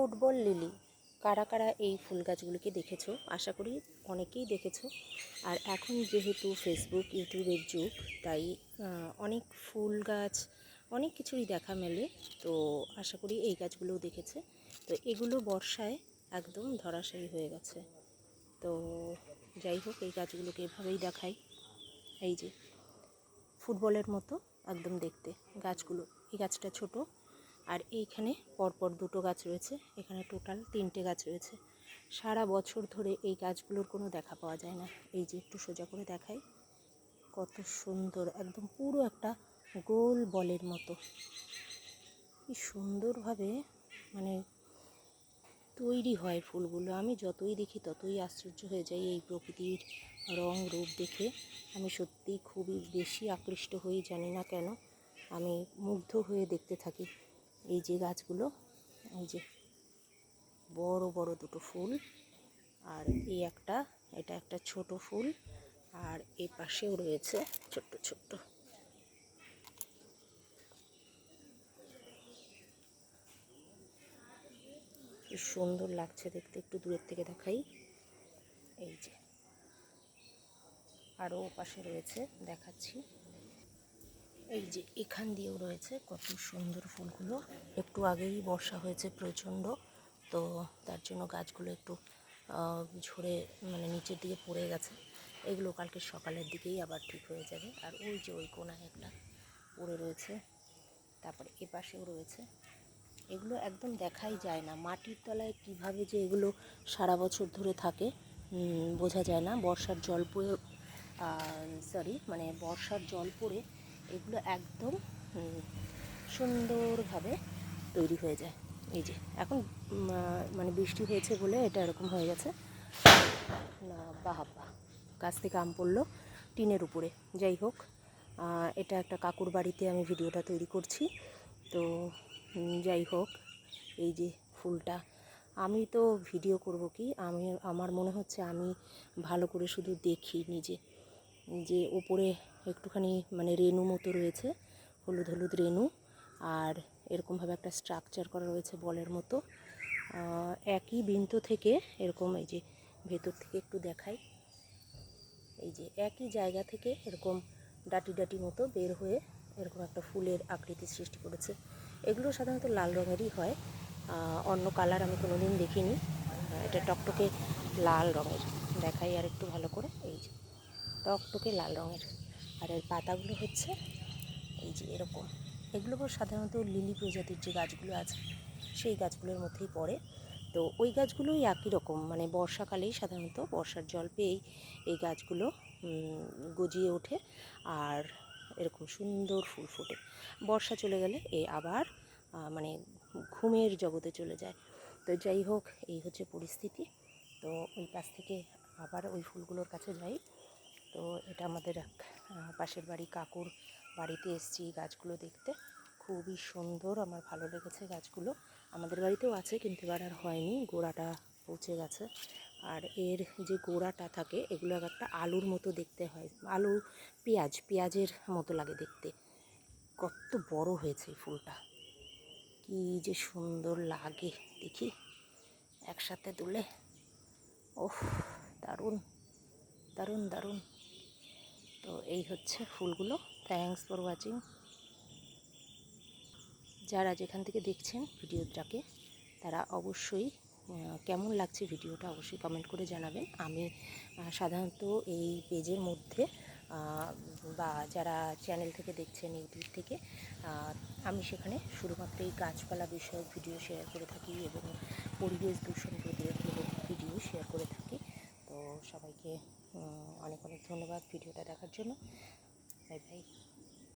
Football lily. কারা কারা এই ফুল গাছগুলোকে দেখেছ? আশা করি অনেকেই দেখেছ। আর এখন যেহেতু ফেসবুক ইউটিউবের যুগ, তাই অনেক ফুল গাছ, অনেক কিছুই দেখা মেলে। তো আশা করি এই গাছগুলোও দেখেছে। তো এগুলো বর্ষায় একদম ধরাশায়ী হয়ে গেছে। তো যাই হোক, এই গাছগুলোকে এভাবেই দেখাই। এই যে, ফুটবলের মতো একদম দেখতে গাছগুলো। এই গাছটা ছোট। আর এইখানে পরপর দুটো গাছ রয়েছে। এখানে টোটাল তিনটে গাছ রয়েছে। সারা বছর ধরে এই গাছগুলোর কোনো দেখা পাওয়া যায় না। এই যে একটু সোজা করে দেখাই, কত সুন্দর, একদম পুরো একটা গোল বলের মতো। কি সুন্দরভাবে মানে তৈরি হয় ফুলগুলো। আমি যতই দেখি ততই আশ্চর্য হয়ে যাই এই প্রকৃতির রং রূপ দেখে। আমি সত্যিই খুবই বেশি আকৃষ্ট হই জানি না কেন। আমি মুগ্ধ হয়ে দেখতে থাকি। এই যে গাছগুলো, এই যে বড় বড় দুটো ফুল আর এই একটা, এটা একটা ছোট ফুল আর এই পাশেও রয়েছে ছোট্ট ছোট্ট। সুন্দর লাগছে দেখতে, একটু দূরের থেকে দেখাই। এই যে আরও পাশে রয়েছে, দেখাচ্ছি। এই যে এখান দিয়েও রয়েছে কত সুন্দর ফুলগুলো। একটু আগেই বর্ষা হয়েছে প্রচণ্ড, তো তার জন্য গাছগুলো একটু ঝরে মানে নিচের দিকে পড়ে গেছে। এগুলো কালকে সকালের দিকেই আবার ঠিক হয়ে যাবে। আর ওই যে ওই কোনায় একটা পড়ে রয়েছে, তারপরে এ পাশেও রয়েছে। এগুলো একদম দেখাই যায় না। মাটির তলায় কীভাবে যে এগুলো সারা বছর ধরে থাকে বোঝা যায় না। বর্ষার জল পড়ে সরি মানে বর্ষার জল পড়ে এগুলো একদম সুন্দরভাবে তৈরি হয়ে যায়। এই যে, এখন মানে বৃষ্টি হয়েছে বলে এটা এরকম হয়ে গেছে। না বাহাব্বা গাছ থেকে আম পড়ল টিনের উপরে। যাই হোক এটা একটা কাকুর বাড়িতে আমি ভিডিওটা তৈরি করছি। তো যাই হোক, এই যে ফুলটা, আমি তো ভিডিও করব কি? আমি, আমার মনে হচ্ছে আমি ভালো করে শুধু দেখি নিজে। যে ওপরে একটুখানি মানে রেণু মতো রয়েছে, হলুদ হলুদ রেণু, আর এরকমভাবে একটা স্ট্রাকচার করা রয়েছে বলের মতো। একই বিন্তু থেকে এরকম এই যে ভেতর থেকে একটু দেখাই। এই যে একই জায়গা থেকে এরকম ডাটি ডাটি মতো বের হয়ে এরকম একটা ফুলের আকৃতি সৃষ্টি করেছে। এগুলো সাধারণত লাল রঙেরই হয়। অন্য কালার আমি কোনোদিন দেখিনি। এটা টকটকে লাল রঙের। দেখাই আর একটু ভালো করে। এই যে টকটকে লাল রঙের। আর এর পাতাগুলো হচ্ছে এই যে এরকম। এগুলো সাধারণত লিলি প্রজাতির যে গাছগুলো আছে, সেই গাছগুলোর মধ্যেই পড়ে। তো ওই গাছগুলোই একই রকম মানে বর্ষাকালেই সাধারণত বর্ষার জল পেয়েই এই গাছগুলো গজিয়ে ওঠে আর এরকম সুন্দর ফুল ফোটে। বর্ষা চলে গেলে এ আবার মানে ঘুমের জগতে চলে যায়। তো যাই হোক, এই হচ্ছে পরিস্থিতি। তো ওই পাশ থেকে আবার ওই ফুলগুলোর কাছে যাই। তো এটা আমাদের পাশের বাড়ি কাকুর বাড়িতে এসেছি গাছগুলো দেখতে। খুবই সুন্দর, আমার ভালো লেগেছে গাছগুলো। আমাদের বাড়িতেও আছে কিন্তু এবার আর হয়নি, গোড়াটা পৌঁছে গেছে। আর এর যে গোড়াটা থাকে, এগুলো এক একটা আলুর মতো দেখতে হয়। আলু, পেঁয়াজ, পেঁয়াজের মতো লাগে দেখতে। কত বড় হয়েছে এই ফুলটা। কি যে সুন্দর লাগে, দেখি। একসাথে তুলে। ওহ, দারুণ দারুণ দারুণ। তো এই হচ্ছে ফুলগুলো। থ্যাংকস ফর ওয়াচিং যারা যেখান থেকে দেখছেন ভিডিওটাকে, তারা অবশ্যই কেমন লাগছে ভিডিওটা অবশ্যই কমেন্ট করে জানাবেন। আমি সাধারণত এই পেজের মধ্যে বা যারা চ্যানেল থেকে দেখছেন ইউটিউব থেকে আমি সেখানে শুধুমাত্র এই গাছপালা বিষয়ক ভিডিও শেয়ার করে থাকি এবং পরিবেশ দূষণ প্রতিরোধমূলক ভিডিও শেয়ার করে থাকি। তো সবাইকে অনেক অনেক ধন্যবাদ ভিডিওটা দেখার জন্য। Bye bye.